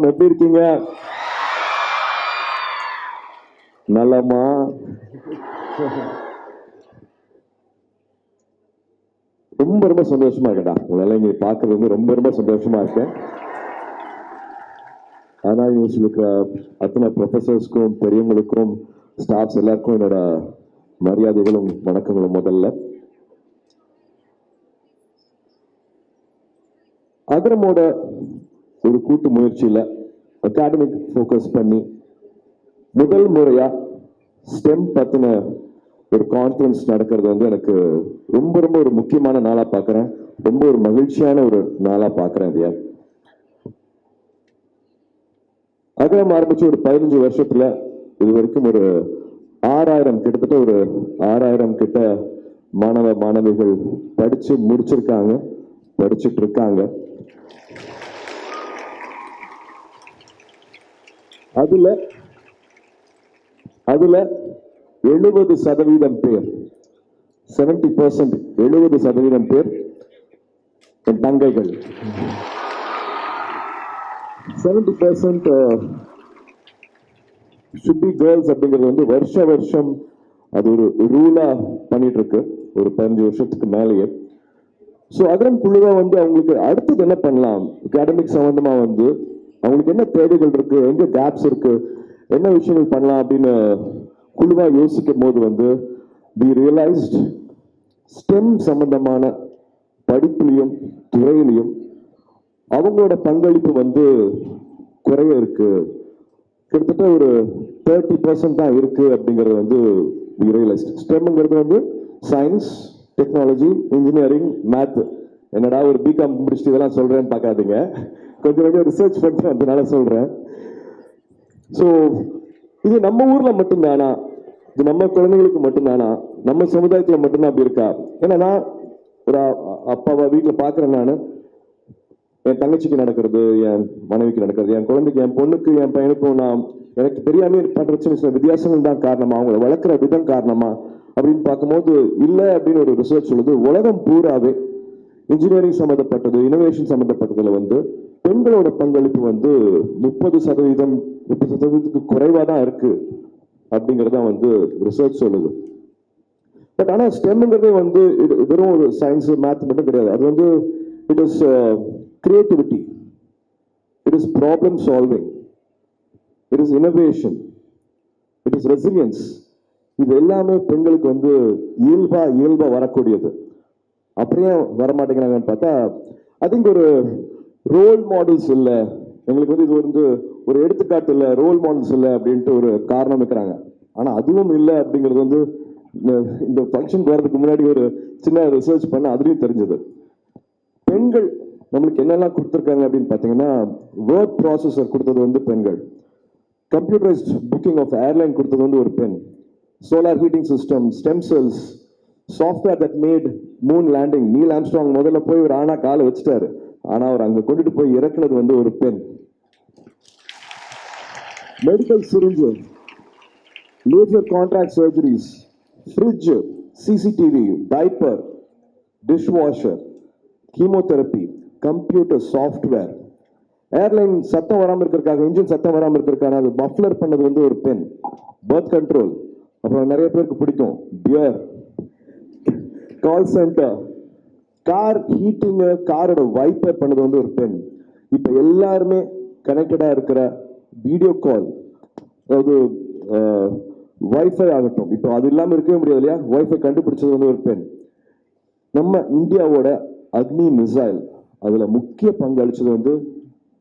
வணக்கம் எப்படி இருக்கீங்க? நலமா? ரொம்ப ரொம்ப சந்தோஷமா இருக்கடா உங்களால இங்க பாக்குறது வந்து ரொம்ப ரொம்ப சந்தோஷமா இருக்கேன். ஆனா யூனிவர்சிட்டி இருக்கிற அத்தனை ப்ரொஃபசர்ஸ்க்கும் பெரியவங்களுக்கும் ஸ்டாஃப்ஸ் எல்லாருக்கும் என்னோட மரியாதைகளும் வணக்கங்களும் முதல்ல. அகரமோட ஒரு கூட்டு முயற்சியில் அகாடமிக் ஃபோக்கஸ் பண்ணி முதல் முறையாக ஸ்டெம் பற்றின ஒரு கான்ஃபரன்ஸ் நடக்கிறது வந்து எனக்கு ரொம்ப ரொம்ப ஒரு முக்கியமான நாளாக பார்க்குறேன் ரொம்ப ஒரு மகிழ்ச்சியான ஒரு நாளாக பார்க்குறேன் இதைய அகலம் ஆரம்பித்து ஒரு பதினஞ்சு வருஷத்தில் இது வரைக்கும் ஒரு ஆறாயிரம் கிட்டத்தட்ட ஒரு ஆறாயிரம் கிட்ட மாணவ மாணவிகள் படித்து முடிச்சிருக்காங்க. படிச்சுட்டு இருக்காங்க. அதுல அதுல எழுபது சதவீதம் பேர் செவன்டி பர்சன்ட் எழுபது சதவீதம் பேர் என் தங்கைகள். செவன்டி பர்சன்ட் சுப்பி பி கேர்ள்ஸ் அப்படிங்கிறது வந்து வருஷ வருஷம் அது ஒரு ரூலா பண்ணிட்டு இருக்கு ஒரு பதினஞ்சு வருஷத்துக்கு மேலேயே. ஸோ அகரம் குழுவாக வந்து அவங்களுக்கு அடுத்தது என்ன பண்ணலாம்? அகாடமிக் சம்மந்தமாக வந்து அவங்களுக்கு என்ன தேவைகள் இருக்கு? எங்க கேப்ஸ் இருக்கு? என்ன விஷயங்கள் பண்ணலாம் அப்படின்னு குழுவா யோசிக்கும் போது வந்து வி ரியலைஸ்ட் ஸ்டெம் சம்பந்தமான படிப்புலையும் துறையிலையும் அவங்களோட பங்களிப்பு வந்து குறைய இருக்கு. கிட்டத்தட்ட ஒரு தேர்ட்டி பர்சன்ட் தான் இருக்கு அப்படிங்கிறது வந்து ரியலைஸ்ட் ஸ்டெம்ங்கிறது வந்து சயின்ஸ் டெக்னாலஜி இன்ஜினியரிங் மேத் என்னடா ஒரு பிகாம் முடிச்சுட்டு இதெல்லாம் சொல்றேன்னு பார்க்காதீங்க. கொஞ்சம் கொஞ்சம் ரிசர்ச் பண்ணுறேன் அதனால சொல்கிறேன் ஸோ இது நம்ம ஊரில் மட்டும்தானா? இது நம்ம குழந்தைங்களுக்கு மட்டும்தானா? நம்ம சமுதாயத்தில் மட்டும்தான் அப்படி இருக்கா? ஏன்னா நான் ஒரு அப்பாவை வீட்டில் பார்க்குறேன் நான். என் தங்கச்சிக்கு நடக்கிறது என் மனைவிக்கு நடக்கிறது என் குழந்தைக்கு என் பொண்ணுக்கு என் பையனுக்கும் நான் எனக்கு தெரியாமல் பண்ணுற சின்ன சின்ன வித்தியாசங்கள் தான் காரணமா. அவங்கள வளர்க்குற விதம் காரணமா அப்படின்னு பார்க்கும்போது இல்லை அப்படின்னு ஒரு ரிசர்ச் சொல்லுது. உலகம் பூராவே இன்ஜினியரிங் சம்மந்தப்பட்டது இனோவேஷன் சம்மந்தப்பட்டதில் வந்து பெண்களோட பங்களிப்பு வந்து முப்பது சதவீதம் முப்பது சதவீதத்துக்கு குறைவா தான் இருக்கு அப்படிங்கறத வந்து ரிசர்ச் சொல்லுது. பட் ஆனா ஸ்டெம்ங்கிறதே வந்து இது வெறும் ஒரு சயின்ஸ் மேத் மட்டும் கிடையாது. அது வந்து it is creativity it is problem solving it is innovation it is resilience இது எல்லாமே பெண்களுக்கு வந்து இயல்பா இயல்பா வரக்கூடியது. அப்படியே வரமாட்டேங்கிறாங்கன்னு பார்த்தா ஐ திங்க் ஒரு ரோல் மாடல்ஸ் இல்லை. எங்களுக்கு வந்து இது வந்து ஒரு எடுத்துக்காட்டு இல்லை. ரோல் மாடல்ஸ் இல்லை அப்படின்ட்டு ஒரு காரணம் வைக்கிறாங்க. ஆனால் அதுவும் இல்லை அப்படிங்கிறது வந்து இந்த- இந்த ஃபங்க்ஷனுக்கு வர்றதுக்கு முன்னாடி ஒரு சின்ன ரிசர்ச் பண்ண அதுலேயும் தெரிஞ்சது. பெண்கள் நம்மளுக்கு என்னெல்லாம் கொடுத்துருக்காங்க அப்படின்னு பார்த்தீங்கன்னா வேர்ட் ப்ராசஸர் கொடுத்தது வந்து பெண்கள். கம்ப்யூட்டரைஸ்ட் புக்கிங் ஆஃப் ஏர்லைன் கொடுத்தது வந்து ஒரு பெண். Solar heating system stem cells software that made moon landing Neil Armstrong முதல்ல போய் ஒரு ஆனா காலை வச்சுட்டாரு. ஆனா அவர் அங்க கொண்டுட்டு போய் இறக்குனது வந்து ஒரு பெண். Medical syringe laser contract surgeries fridge CCTV diaper dishwasher chemotherapy computer software airline சத்தம் வராமல் இருக்கிறதுக்காக இன்ஜின் சத்தம் வராமல் இருக்கிறதுக்காக அது பஃப்லர் பண்ணது வந்து ஒரு பெண். பர்த் கண்ட்ரோல் அப்புறம் நிறைய பேருக்கு பிடிக்கும். Beer call center car heating காரோட வைப்பர் பண்ணது வந்து ஒரு பெண். இப்போ எல்லாருமே கனெக்டடா இருக்கிற வீடியோ கால் அதாவது வைஃபை ஆகட்டும். இப்போ அது இல்லாமல் இருக்கவே முடியாது இல்லையா? வைஃபை கண்டுபிடிச்சது வந்து ஒரு பெண். நம்ம இந்தியாவோட அக்னி மிசைல் அதில் முக்கிய பங்களிச்சது வந்து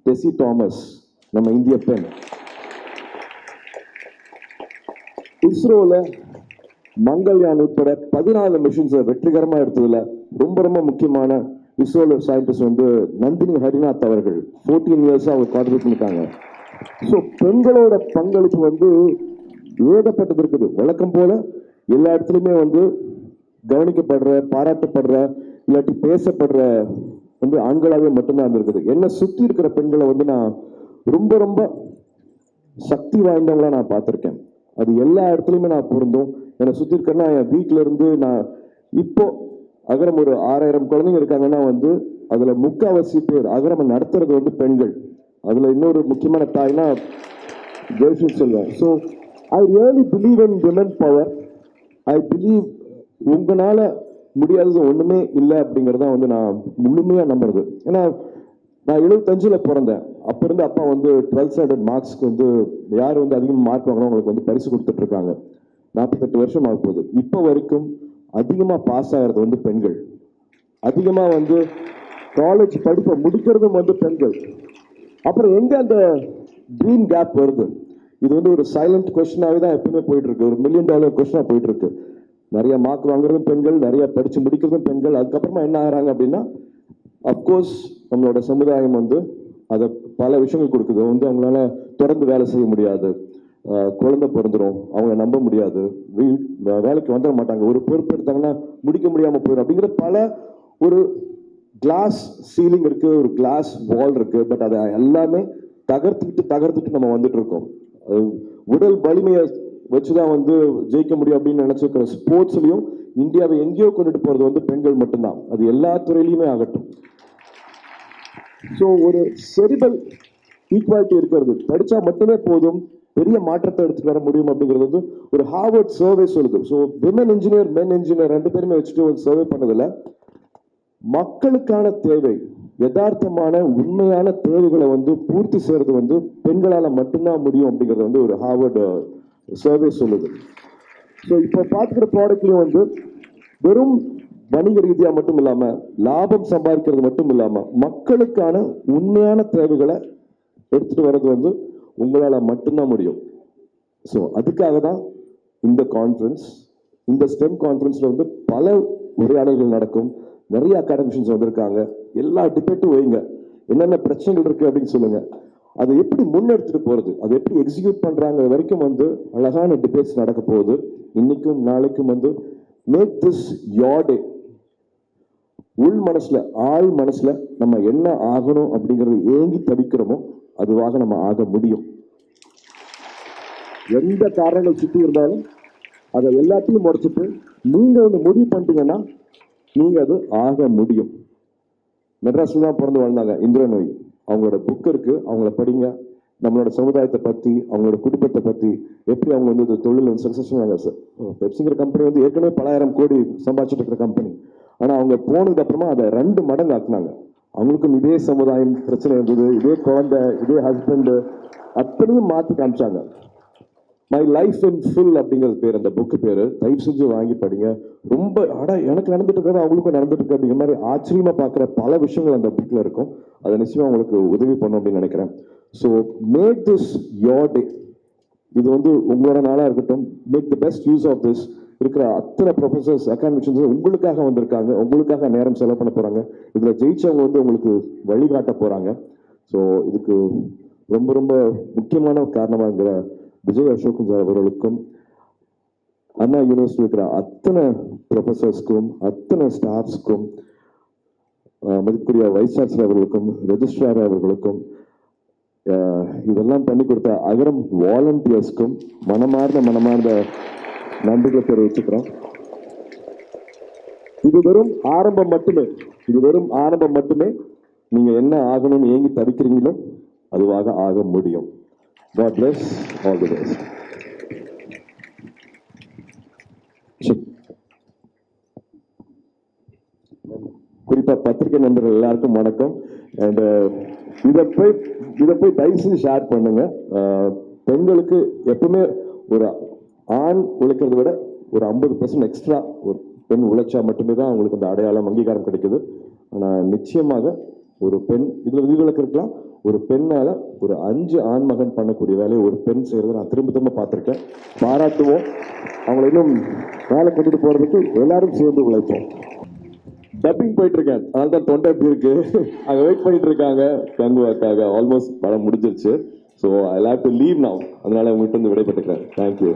டெசி தாமஸ் நம்ம இந்திய பெண். இஸ்ரோவில் மங்கள்யான் உட்பட பதினாலு மிஷின்ஸை வெற்றிகரமாக எடுத்ததில் ரொம்ப ரொம்ப முக்கியமான இஸ்ரோல சயின்டிஸ்ட் வந்து நந்தினி ஹரிநாத் அவர்கள். ஃபோர்டீன் இயர்ஸாக அவங்க கான்ட்ரிபியூட் பண்ணிருக்காங்க. ஸோ பெண்களோட பங்களிப்பு வந்து ஏகப்பட்டது இருக்குது. வழக்கம் போல எல்லா இடத்துலையுமே வந்து கவனிக்கப்படுற பாராட்டப்படுற இல்லாட்டி பேசப்படுற வந்து ஆண்களாகவே மட்டும்தான் இருந்திருக்குது. என்னை சுற்றி இருக்கிற பெண்களை வந்து நான் ரொம்ப ரொம்ப சக்தி வாய்ந்தவங்களாக நான் பார்த்துருக்கேன். அது எல்லா இடத்துலையுமே நான் பொருந்தும். என்னை சுற்றி இருக்கேன்னா என் வீட்டிலேருந்து இருந்து நான் இப்போ அகரம் ஒரு ஆறாயிரம் குழந்தைங்க இருக்காங்கன்னா வந்து அதில் முக்காவாசி பேர் அகரம் நடத்துறது வந்து பெண்கள். அதில் இன்னொரு முக்கியமான தாய்னா Jayashree Selvam so I really believe in women power I believe உங்களால் முடியாதது ஒன்றுமே இல்லை அப்படிங்கிறத வந்து நான் முழுமையாக நம்புறது. ஏன்னா நான் எழுபத்தஞ்சில் பிறந்தேன். அப்போ இருந்து அப்பா வந்து டுவெல்த் ஸ்டாண்டர்ட் மார்க்ஸ்க்கு வந்து யார் வந்து அதிகமாக மார்க் வாங்குறோம் அவங்களுக்கு வந்து பரிசு கொடுத்துட்ருக்காங்க நாற்பத்தெட்டு வருஷம் ஆக போகுது இப்போ வரைக்கும் அதிகமாக பாஸ் ஆகிறது வந்து பெண்கள். அதிகமாக வந்து காலேஜ் படிப்பை முடிக்கிறதும் வந்து பெண்கள். அப்புறம் எங்கே அந்த ட்ரீம் கேப் வருது? இது வந்து ஒரு சைலண்ட் கொஸ்டினாகவே தான் எப்பவுமே போயிட்டுருக்கு. ஒரு மில்லியன் டாலர் கொஸ்டினாக போயிட்டுருக்கு. நிறைய மார்க் வாங்குறதும் பெண்கள் நிறைய படித்து முடிக்கிறதும் பெண்கள். அதுக்கப்புறமா என்ன ஆகிறாங்க அப்படின்னா அப்கோர்ஸ் நம்மளோட சமுதாயம் வந்து அதை பல விஷயங்கள் கொடுக்குது. வந்து அவங்களால தொடர்ந்து வேலை செய்ய முடியாது. குழந்தை பிறந்துரும். அவங்க நம்ப முடியாது. வீ வேலைக்கு வந்துட மாட்டாங்க. ஒரு பொறுப்பு எடுத்தாங்கன்னா முடிக்க முடியாமல் போயிடும் அப்படிங்கிற பல ஒரு கிளாஸ் சீலிங் இருக்குது ஒரு கிளாஸ் வால் இருக்குது பட் அதை எல்லாமே தகர்த்துக்கிட்டு தகர்த்துட்டு நம்ம வந்துட்டு இருக்கோம் உடல் வலிமையை வச்சு தான் வந்து ஜெயிக்க முடியும் அப்படின்னு நினச்சிருக்கிற ஸ்போர்ட்ஸ்லையும் இந்தியாவை எங்கேயோ கொண்டுட்டு போகிறது வந்து பெண்கள் மட்டும்தான். அது எல்லா துறையிலையுமே ஆகட்டும். ஸோ ஒரு செரிபல் ஈக்குவாலிட்டி இருக்கிறது. படித்தா மட்டுமே போதும். பெரிய மாற்றத்தை எடுத்துட்டு வர முடியும் அப்படிங்கிறது வந்து ஒரு ஹார்வர்ட் சர்வே சொல்லுது. So women engineer men engineer ரெண்டு பேருமே வச்சுட்டு ஒரு சர்வே பண்ணதில் மக்களுக்கான தேவை யதார்த்தமான உண்மையான தேவைகளை வந்து பூர்த்தி செய்யறது வந்து பெண்களால் மட்டும்தான் முடியும் அப்படிங்கிறது வந்து ஒரு ஹார்வர்டு சர்வே சொல்லுது. ஸோ இப்போ பார்த்துக்கிற ப்ராடக்ட்லையும் வந்து வெறும் வணிக ரீதியாக மட்டும் இல்லாமல் லாபம் சம்பாதிக்கிறது மட்டும் இல்லாமல் மக்களுக்கான உண்மையான தேவைகளை எடுத்துகிட்டு வர்றது வந்து உங்களால் மட்டும்தான் முடியும். ஸோ அதுக்காக தான் இந்த கான்ஃபரன்ஸ் இந்த ஸ்டெம் கான்ஃபரன்ஸில் வந்து பல உரையாடல்கள் நடக்கும். நிறைய அகாடமிஷன்ஸ் வந்திருக்காங்க. எல்லா டிபேட்டும் வைங்க. என்னென்ன பிரச்சனைகள் இருக்குது அப்படின்னு சொல்லுங்கள் அதை எப்படி முன்னெடுத்துட்டு போகிறது அதை எப்படி எக்ஸிக்யூட் பண்ணுறாங்க வரைக்கும் வந்து அழகான டிபேட்ஸ் நடக்க போகுது. இன்னைக்கும் நாளைக்கும் வந்து மேக் திஸ் யோர் டே உள் மனசில் ஆள் மனசில் நம்ம என்ன ஆகணும் அப்படிங்கிறது ஏங்கி தவிக்கிறோமோ அதுவாக நம்ம ஆக முடியும். எந்த காரணங்கள் சுற்றி இருந்தாலும் அதை எல்லாத்தையும் முடிச்சுட்டு நீங்க ஒன்று முடிவு பண்ணிட்டீங்கன்னா நீங்க அது ஆக முடியும். மெட்ராஸில் தான் பிறந்து வாழ்ந்தாங்க இந்திர நோய். அவங்களோட புக் இருக்கு அவங்கள படிங்க. நம்மளோட சமுதாயத்தை பத்தி அவங்களோட குடும்பத்தை பத்தி எப்படி அவங்க வந்து இந்த தொழில் வந்து சக்சஸ்ஃபுல் பெப்சிங்கிற கம்பெனி வந்து ஏற்கனவே பலாயிரம் கோடி சம்பாதிச்சுட்டு இருக்கிற கம்பெனி ஆனால் அவங்க போனதுக்கப்புறமா அதை ரெண்டு மடங்கு ஆக்குனாங்க. அவங்களுக்கும் இதே சமுதாயம் பிரச்சனை இருந்தது இதே குழந்தை இதே ஹஸ்பண்டு அத்தனையும் மாற்றி காமிச்சாங்க. மை லைஃப் இன் ஃபுல் அப்படிங்கிறது பேர் அந்த புக்கு பேர். தயவு செஞ்சு வாங்கி படிங்க. ரொம்ப அட எனக்கு நடந்துட்டு இருக்கிறது அவங்களுக்கும் நடந்துட்டு இருக்கு அப்படிங்கிற மாதிரி ஆச்சரியமாக பார்க்குற பல விஷயங்கள் அந்த புக்கில் இருக்கும். அதை நிச்சயமாக உங்களுக்கு உதவி பண்ணும் அப்படின்னு நினைக்கிறேன். So make this your day இது வந்து உங்களோட நாளாக இருக்கட்டும். Make the best use of this இருக்கிற அத்தனை ப்ரொஃபசர்ஸ் அகாடமிஷன்ஸ் உங்களுக்காக வந்திருக்காங்க. உங்களுக்காக நேரம் செலவு பண்ண போகிறாங்க இதில் ஜெயிச்சவங்க வந்து உங்களுக்கு வழிகாட்ட போகிறாங்க ஸோ இதுக்கு ரொம்ப ரொம்ப முக்கியமான காரணமாகிற விஜய் அசோக் சார் அவர்களுக்கும் அண்ணா யூனிவர்சிட்டி இருக்கிற அத்தனை ப்ரொஃபசர்ஸ்க்கும் அத்தனை ஸ்டாஃப்ஸ்க்கும் மதிப்புக்குரிய வைஸ் சான்சலர் அவர்களுக்கும் ரெஜிஸ்ட்ரார் அவர்களுக்கும் இதெல்லாம் பண்ணி கொடுத்த அகரம் வாலண்டியர்ஸ்க்கும் மனமார்ந்த மனமார்ந்த நன்றிகளை தெரிவிச்சுக்கிறேன் இது வெறும் ஆரம்பம் மட்டுமே. இது வெறும் ஆரம்பம் மட்டுமே. நீங்க என்ன ஆகணும்னு ஏங்கி தவிக்கிறீங்களோ அதுவாக ஆக முடியும். God bless all the best. குறிப்பா பத்திரிகை நண்பர்கள் எல்லாருக்கும் வணக்கம். அண்ட் uh, இதை போய் இதை போய் தயவு ஷேர் பண்ணுங்க. Uh, பெண்களுக்கு எப்பவுமே ஒரு ஆண் உழைக்கிறத விட ஒரு ஐம்பது பர்சன்ட் எக்ஸ்ட்ரா ஒரு பெண் உழைச்சா மட்டுமே தான் அவங்களுக்கு அந்த அடையாளம் அங்கீகாரம் கிடைக்குது. ஆனால் நிச்சயமாக ஒரு பெண் இதில் விதிவிலக்கு இருக்கலாம். ஒரு பெண்ணால் ஒரு அஞ்சு ஆண் மகன் பண்ணக்கூடிய வேலையை ஒரு பெண் செய்கிறத நான் திரும்ப திரும்ப பார்த்துருக்கேன். பாராட்டுவோம். அவங்கள இன்னும் வேலை கொண்டுட்டு போகிறதுக்கு எல்லாரும் சேர்ந்து உழைப்போம். டப்பிங் போயிட்டு இருக்கேன் அதனால தான் தொண்டை எப்படி இருக்கு? அங்கே வெயிட் பண்ணிட்டு இருக்காங்க கங்குவாக்காக ஆல்மோஸ்ட் படம் முடிஞ்சிருச்சு. So I have to leave now அதனால உங்கள்கிட்ட வந்து விடைபெற்றுக்கிறேன். தேங்க்யூ